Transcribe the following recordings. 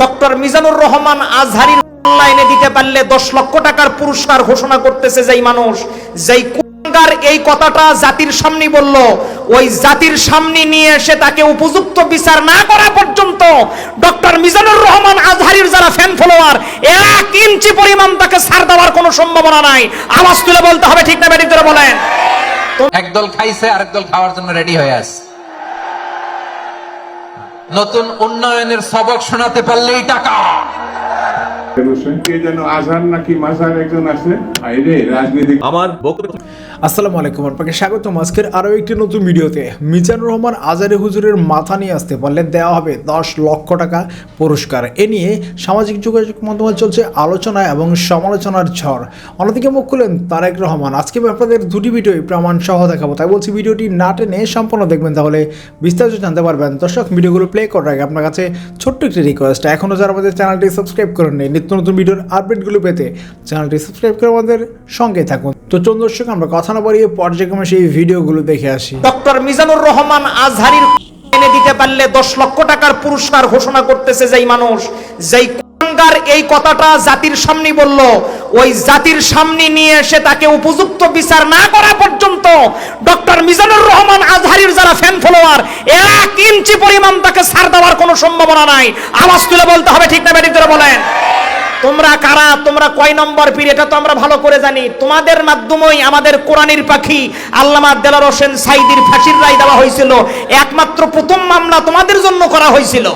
Doctor Mizanur Rahman আজহারির অনলাইনে দিতে পারলে দশ লক্ষ টাকার পুরস্কার ঘোষণা করতেছে যেই মানুষ। যেই এই কথাটা জাতির সামনে বলল, ওই জাতির সামনে নিয়ে এসে তাকে উপযুক্ত বিচার না করা পর্যন্ত ডক্টর মিজানুর রহমান আজহারির যারা ফ্যান ফলোয়ার এক ইঞ্চি পরিমাণ তাকে ছাড় দেওয়ার কোনো সম্ভাবনা নাই। আওয়াজ তুলে বলতে হবে, ঠিক না ব্যাটিক বলেন? একদল খাইছে আরেক দল খাওয়ার জন্য রেডি হয়ে আছে। নতুন উন্নয়নের সবক শোনাতে পারলেই টাকা। আমার আসসালামু আলাইকুম আপনাকে স্বাগতম। আজকের আরও একটি নতুন ভিডিওতে মিজানুর রহমান আজারে হুজুরের মাথা নিয়ে আসতে পারলে দেওয়া হবে দশ লক্ষ টাকা পুরস্কার। এ নিয়ে সামাজিক যোগাযোগ মাধ্যমে চলছে আলোচনা এবং সমালোচনার ঝড়। অন্যদিকে মুখ খুলেন তারেক রহমান। আজকে আপনাদের দুটি ভিডিওই প্রমাণ সহ দেখাবো। তাই বলছি ভিডিওটি না টেনে সম্পূর্ণ দেখবেন তাহলে বিস্তারিত জানতে পারবেন। দর্শক ভিডিওগুলো প্লে করার আগে আপনার কাছে ছোট্ট একটি রিকোয়েস্ট এখনও যারা আমাদের চ্যানেলটি সাবস্ক্রাইব করেন নেই নিত্য নতুন ভিডিওর আপডেটগুলো পেতে চ্যানেলটি সাবস্ক্রাইব করে আমাদের সঙ্গে থাকুন। তো চলুন দর্শক, আমরা কথা না বাড়িয়ে পর্যায়ক্রমে সেই ভিডিওগুলো দেখে আসি। ডক্টর মিজানুর রহমান আজহারির এনে দিতে পারলে দশ লক্ষ টাকার পুরস্কার ঘোষণা করতেছে যেই মানুষ। যেই কুলাঙ্গার এই কথাটা জাতির সামনে বলল। ওই জাতির সামনে নিয়ে এসে তাকে উপযুক্ত বিচার না করা পর্যন্ত ডক্টর মিজানুর রহমান আজহারির যারা ফ্যান ফলোয়ার এক ইঞ্চি পরিমাণ তাকে ছাড় দেওয়ার কোনো সম্ভাবনা নাই। আওয়াজ তুলে বলতে হবে, ঠিক না ব্যাটিক বলেন। তোমরা কারা? তোমরা কয় নম্বর পীর? এটা তো আমরা ভালো করে জানি। তোমাদের মাধ্যমেই আমাদের কোরআনের পাখি আল্লামা দেলার হোসেন সাইদির ফাঁসির রায় দেওয়া হয়েছিল। একমাত্র প্রথম মামলা তোমাদের জন্য করা হয়েছিল।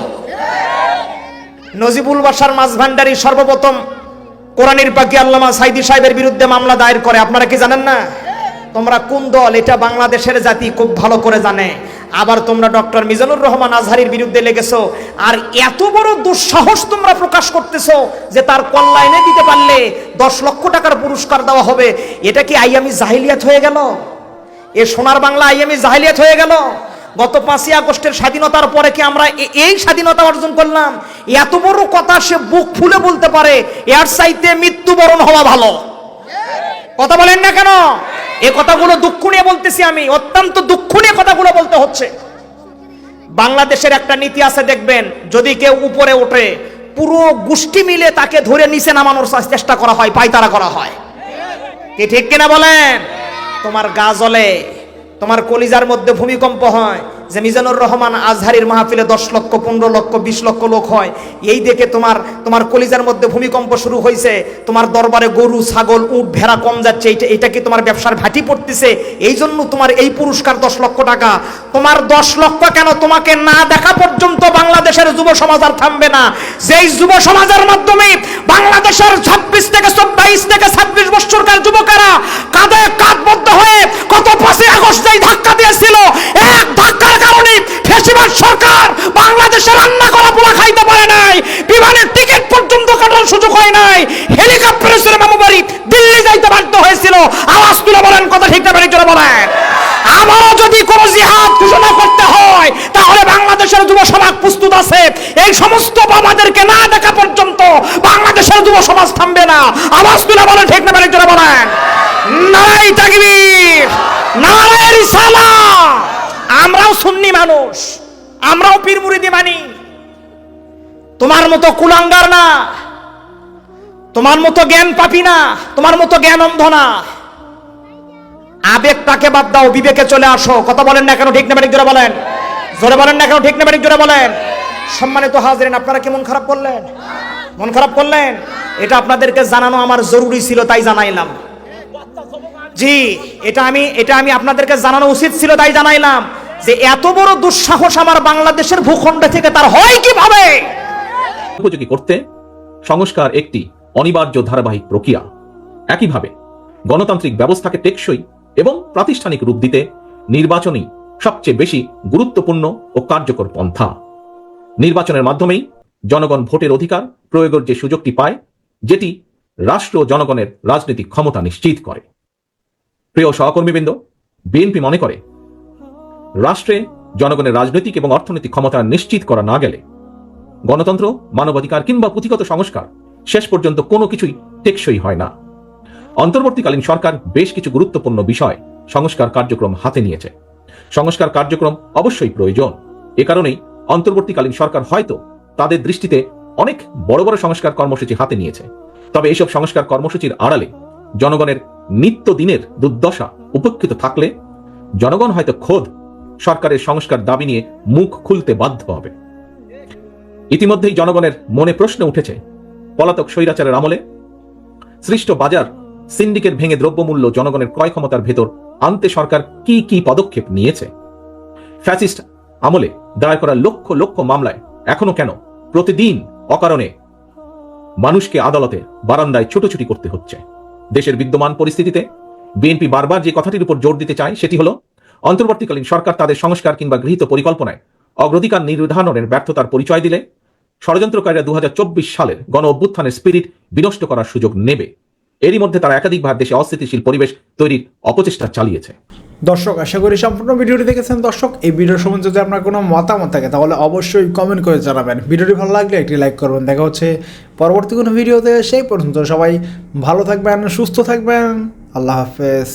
নজিবুল বাসার মাঝ ভান্ডারি সর্বপ্রথম কোরআনের পাখি আল্লামা সাইদি সাহেবের বিরুদ্ধে মামলা দায়ের করে। আপনারা কি জানেন না? তোমরা কোন দল? এটা বাংলাদেশের জাতি খুব ভালো করে জানে। আবার তোমরা ডক্টর মিজানুর রহমান আজহারির বিরুদ্ধে লেগেছো। আর এত বড় দুঃসাহস তোমরা প্রকাশ করতেছো যে তার কল্যাণে দিতে পারলে দশ লক্ষ টাকার পুরস্কার দেওয়া হবে। এটা কি আইয়ামি জাহিলিয়াত হয়ে গেল? এ সোনার বাংলা আইয়ামি জাহিলিয়াত হয়ে গেল? গত পাঁচই আগস্টের স্বাধীনতার পরে কি আমরা এই স্বাধীনতা অর্জন করলাম? এত বড় কথা সে বুক ফুলে বলতে পারে, এর চাইতে মৃত্যুবরণ হওয়া ভালো। কথা বলেন না কেন? এ কথাগুলো দুঃখ নিয়ে বলতেছি আমি, অত্যন্ত দুঃখ নিয়ে কথাগুলো বলতে হচ্ছে। বাংলাদেশের একটা নীতি আছে, দেখবেন, যদি কেউ উপরে ওঠে, পুরো গোষ্ঠী মিলে তাকে ধরে নিচে নামানোর চেষ্টা করা হয়, পায়তারা করা হয়। কি ঠিক কিনা বলেন? তোমার গা জ্বলে, তোমার কলিজার মধ্যে ভূমিকম্প হয় যে মিজানুর রহমান আজহারির মাহফিলে দশ লক্ষ, পনেরো লক্ষ, বিশ লক্ষ লোক হয়, এই দেখে তোমার তোমার কলিজার মধ্যে ভূমিকম্প শুরু হয়েছে, তোমার দরবারে গরু, ছাগল, উট, ভেড়া কম যাচ্ছে, এইটা, এটা কি তোমার ব্যবসার ভাটি পড়তেছে? এই জন্য তোমার এই পুরস্কার দশ লক্ষ টাকা। তোমার দশ লক্ষ কেন তোমাকে না দেখা পর্যন্ত বাংলাদেশের যুব সমাজ আর থামবে না? যেই যুব সমাজের মাধ্যমে বাংলাদেশের ছাব্বিশ থেকে চব্বিশ থেকে ছাব্বিশ বছরকার যুবকেরা কাঁধে কাঁধবদ্ধ হয়ে কত পাঁচই আগস্ট সরকার বাংলাদেশে রান্না করা পোলা খাইতে পারে নাই, বিমানের টিকিট পর্যন্ত কাটার সুযোগ হয় নাই। হেলিকপ্টারে ছিল মামু বাড়ি দিল্লি যাইতে বাধ্য হয়েছিল। আওয়াজ তুলে বলেন, কথা ঠিক না বাড়ি বলেন আবারও যদি কোন জিহাদ ঘোষণা করতে হয়, তাহলে বাংলাদেশের যুব সমাজ প্রস্তুত আছে। এই সমস্ত বাবাদেরকে না দেখা পর্যন্ত বাংলাদেশের যুব সমাজ থামবে না। আওয়াজ তুলে বলেন, ঠিক না চলে বলেন নারাই তাকবীর নারাই রিসালা আমরাও সুন্নি মানুষ। আমরাও পীর মুরিদি মানি। তোমার মতো কুলাঙ্গার না। তোমার মতো জ্ঞান পাপি না। তোমার মতো জ্ঞান অন্ধ না। আবেগটাকে বাদ দাও, বিবেকে চলে আসো। কথা বলেন না কেন, ঠিক না বাড়ি জোরে বলেন। জোরে বলেন না কেন, ঠিক না বাড়ি জোরে বলেন। সম্মানিত হাজরেন, আপনারা কি মন খারাপ করলেন? মন খারাপ করলেন? এটা আপনাদেরকে জানানো আমার জরুরি ছিল, তাই জানাইলাম। জি, এটা আমি এটা আমি আপনাদেরকে জানানো উচিত ছিল, তাই জানাইলাম। যে এত বড় দুঃসাহস আমার বাংলাদেশের ভূখণ্ড থেকে তার হয় কীভাবে? উপযোগী করতে সংস্কার একটি অনিবার্য ধারাবাহিক প্রক্রিয়া। একইভাবে গণতান্ত্রিক ব্যবস্থাকে টেকসই এবং প্রাতিষ্ঠানিক রূপ দিতে নির্বাচনই সবচেয়ে বেশি গুরুত্বপূর্ণ ও কার্যকর পন্থা। নির্বাচনের মাধ্যমেই জনগণ ভোটের অধিকার, প্রয়োগের যে সুযোগটি পায়, যেটি রাষ্ট্র জনগণের রাজনৈতিক ক্ষমতা নিশ্চিত করে। প্রিয় সহকর্মীবৃন্দ, বিএনপি মনে করে রাষ্ট্রে জনগণের রাজনৈতিক এবং অর্থনৈতিক ক্ষমতা নিশ্চিত করা না গেলে গণতন্ত্র, মানবাধিকার কিংবা পুঁথিগত সংস্কার শেষ পর্যন্ত কোনো কিছুই টেকসই হয় না। অন্তর্বর্তীকালীন সরকার বেশ কিছু গুরুত্বপূর্ণ বিষয় সংস্কার কার্যক্রম হাতে নিয়েছে। সংস্কার কার্যক্রম অবশ্যই প্রয়োজন। এ কারণেই অন্তর্বর্তীকালীন সরকার হয়তো তাদের দৃষ্টিতে অনেক বড় বড় সংস্কার কর্মসূচি হাতে নিয়েছে। তবে এইসব সংস্কার কর্মসূচির আড়ালে জনগণের নিত্যদিনের দুর্দশা উপেক্ষিত থাকলে জনগণ হয়তো খোদ সরকারের সংস্কার দাবি নিয়ে মুখ খুলতে বাধ্য হবে। ইতিমধ্যেই জনগণের মনে প্রশ্ন উঠেছে, পলাতক স্বৈরাচারের আমলে সৃষ্ট বাজার, সিন্ডিকেট ভেঙে দ্রব্যমূল্য, জনগণের ক্রয় ক্ষমতার ভেতর আনতে সরকার কি কি পদক্ষেপ নিয়েছে? ফ্যাসিস্ট আমলে দায়ের করা লক্ষ লক্ষ মামলায় এখনও কেন প্রতিদিন অকারণে মানুষকে আদালতে বারান্দায় ছোটাছুটি করতে হচ্ছে? দেশের বিদ্যমান পরিস্থিতিতে বিএনপি বারবার যে কথাটির উপর জোর দিতে চায়, সেটি হলো অন্তর্বর্তীকালীন সরকার তাদের সংস্কার কিংবা গৃহীত পরিকল্পনায় অগ্রাধিকার নির্ধারণের ব্যর্থতার পরিচয় দিলে ষড়যন্ত্রকারীরা দু সালের গণ অভ্যুত্থানের স্পিরিট বিনষ্ট করার সুযোগ নেবে। এরই মধ্যে তারা একাধিকবার দেশে অস্থিতিশীল পরিবেশ তৈরির অপচেষ্টা চালিয়েছে। দর্শক, আশা করি সম্পূর্ণ ভিডিওটি দেখেছেন। দর্শক, এই ভিডিও সম্বন্ধে যদি আপনার কোনো মতামত থাকে, তাহলে অবশ্যই কমেন্ট করে জানাবেন। ভিডিওটি ভালো লাগলে একটি লাইক করবেন। দেখা হচ্ছে পরবর্তী কোনো ভিডিওতে। সেই পর্যন্ত সবাই ভালো থাকবেন, সুস্থ থাকবেন। আল্লাহ হাফেজ।